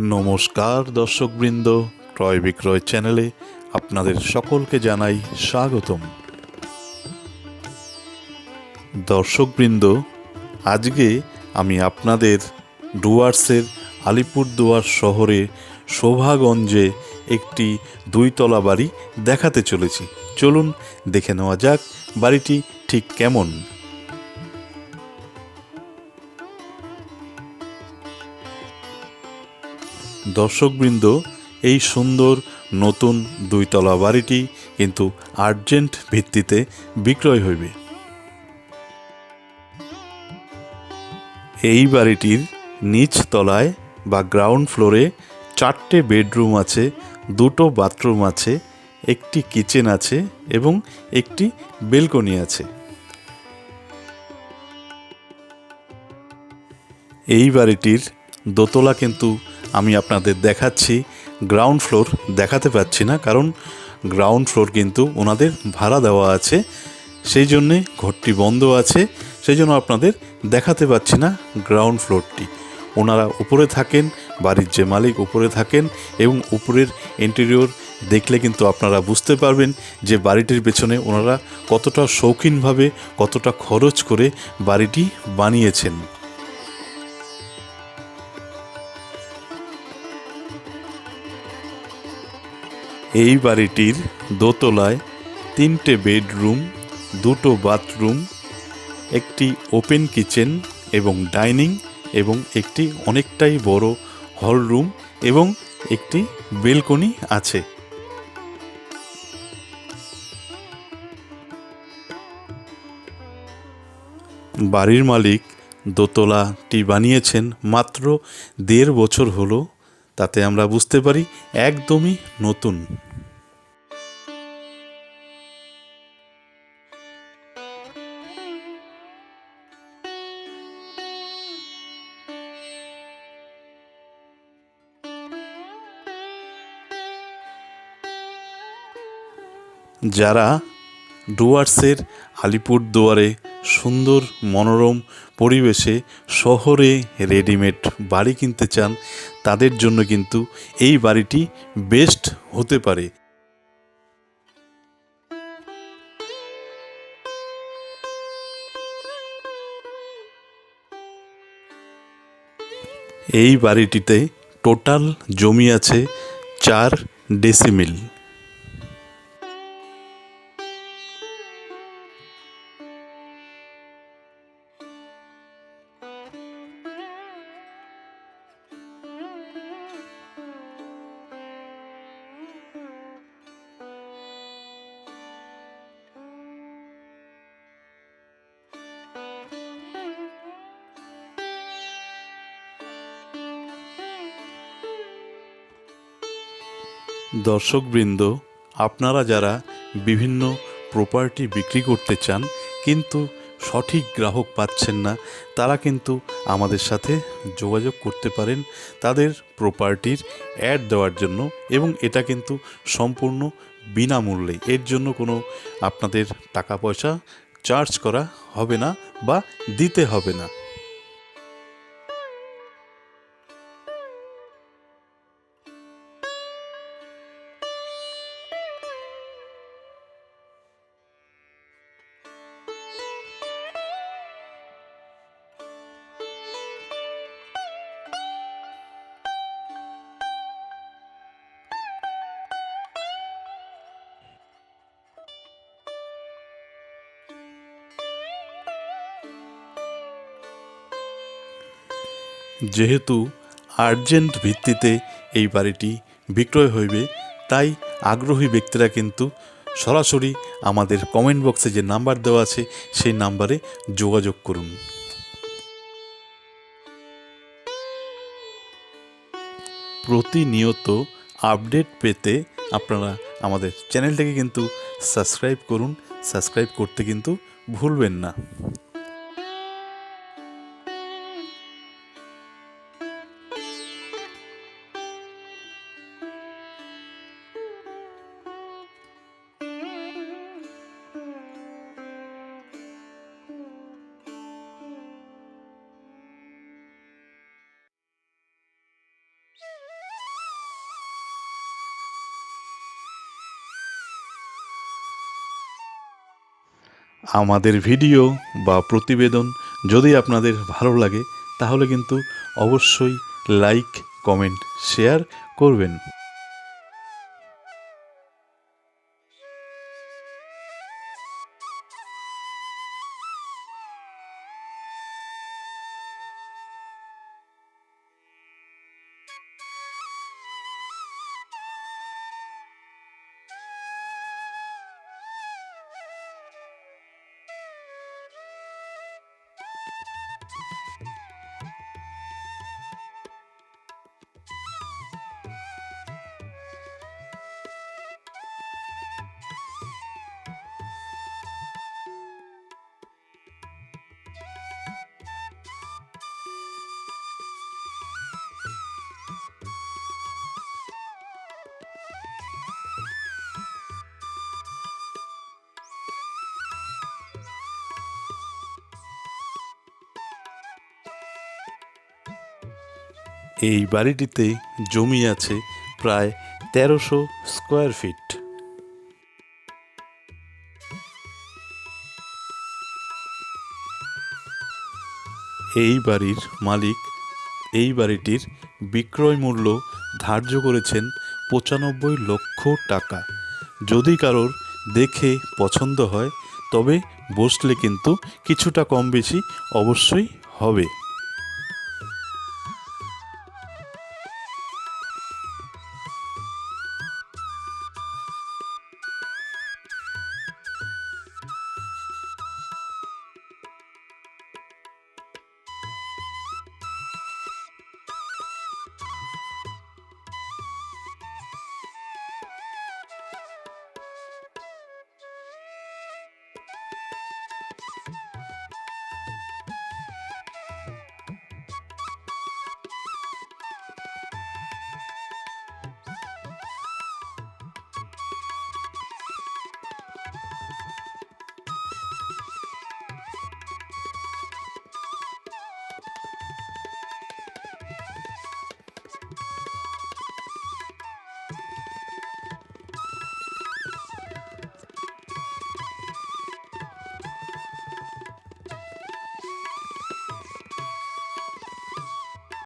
নমস্কার দর্শকবৃন্দ, ক্রয় বিক্রয় চ্যানেলে আপনাদের সকলকে জানাই স্বাগতম। দর্শকবৃন্দ, আজকে আমি আপনাদের ডুয়ার্সের আলিপুরদুয়ার শহরে শোভাগঞ্জে একটি দুইতলা বাড়ি দেখাতে চলেছি। চলুন দেখে নেওয়া যাক বাড়িটি ঠিক কেমন। দর্শকবৃন্দ, এই সুন্দর নতুন দুইতলা বাড়িটি কিন্তু আর্জেন্ট ভিত্তিতে বিক্রয় হইবে। এই বাড়িটির নিচ তলায় বা গ্রাউন্ড ফ্লোরে চারটে বেডরুম আছে, দুটো বাথরুম আছে, একটি কিচেন আছে এবং একটি বেলকনি আছে। এই বাড়িটির দোতলা কিন্তু আমি আপনাদের দেখাচ্ছি গ্রাউন্ড ফ্লোর দেখাতে পাচ্ছি না, কারণ গ্রাউন্ড ফ্লোর কিন্তু ওনাদের ভাড়া দেওয়া আছে, সেই জন্যে ঘরটি বন্ধ আছে, সেই জন্য আপনাদের দেখাতে পাচ্ছি না গ্রাউন্ড ফ্লোরটি ওনারা উপরে থাকেন, বাড়ির যে মালিক উপরে থাকেন এবং উপরের ইন্টেরিয়র দেখলে কিন্তু আপনারা বুঝতে পারবেন যে বাড়িটির পেছনে ওনারা কতটা শৌখিনভাবে, কতটা খরচ করে বাড়িটি বানিয়েছেন। এই বাড়িটির দোতলায় তিনটে বেডরুম, দুটো বাথরুম, একটি ওপেন কিচেন এবং ডাইনিং এবং একটি অনেকটাই বড় হল রুম এবং একটি বেলকনি আছে। বাড়ির মালিক দোতলাটি বানিয়েছেন মাত্র দেড় বছর হলো তাতে আমরা বুঝতে পারি একদমই নতুন। যারা ডুয়ার্সের আলিপুরদুয়ারে সুন্দর মনোরম পরিবেশে শহরে রেডিমেড বাড়ি কিনতে চান, তাদের জন্য কিন্তু এই বাড়িটি বেস্ট হতে পারে। এই বাড়িটিতে টোটাল জমি আছে চার ডেসিমিল। দর্শকবৃন্দ, আপনারা যারা বিভিন্ন প্রপার্টি বিক্রি করতে চান, কিন্তু সঠিক গ্রাহক পাচ্ছেন না, তারা কিন্তু আমাদের সাথে যোগাযোগ করতে পারেন তাদের প্রপার্টির অ্যাড দেওয়ার জন্য এবং এটা কিন্তু সম্পূর্ণ বিনামূল্যে। এর জন্য কোনো আপনাদের টাকা পয়সা চার্জ করা হবে না বা দিতে হবে না। যেহেতু আর্জেন্ট ভিত্তিতে এই বাড়িটি বিক্রয় হইবে, তাই আগ্রহী ব্যক্তিরা কিন্তু সরাসরি আমাদের কমেন্ট বক্সে যে নাম্বার দেওয়া আছে, সেই নাম্বারে যোগাযোগ করুন। প্রতিনিয়ত আপডেট পেতে আপনারা আমাদের চ্যানেলটাকে কিন্তু সাবস্ক্রাইব করুন। সাবস্ক্রাইব করতে কিন্তু ভুলবেন না। আমাদের ভিডিও বা প্রতিবেদন যদি আপনাদের ভালো লাগে, তাহলে কিন্তু অবশ্যই লাইক, কমেন্ট, শেয়ার করবেন। you এই বাড়িটিতে জমি আছে প্রায় তেরোশো স্কোয়ার ফিট। এই বাড়ির মালিক এই বাড়িটির বিক্রয় মূল্য ধার্য করেছেন পঁচানব্বই লক্ষ টাকা। যদি কারোর দেখে পছন্দ হয়, তবে বসলে কিন্তু কিছুটা কম বেশি অবশ্যই হবে।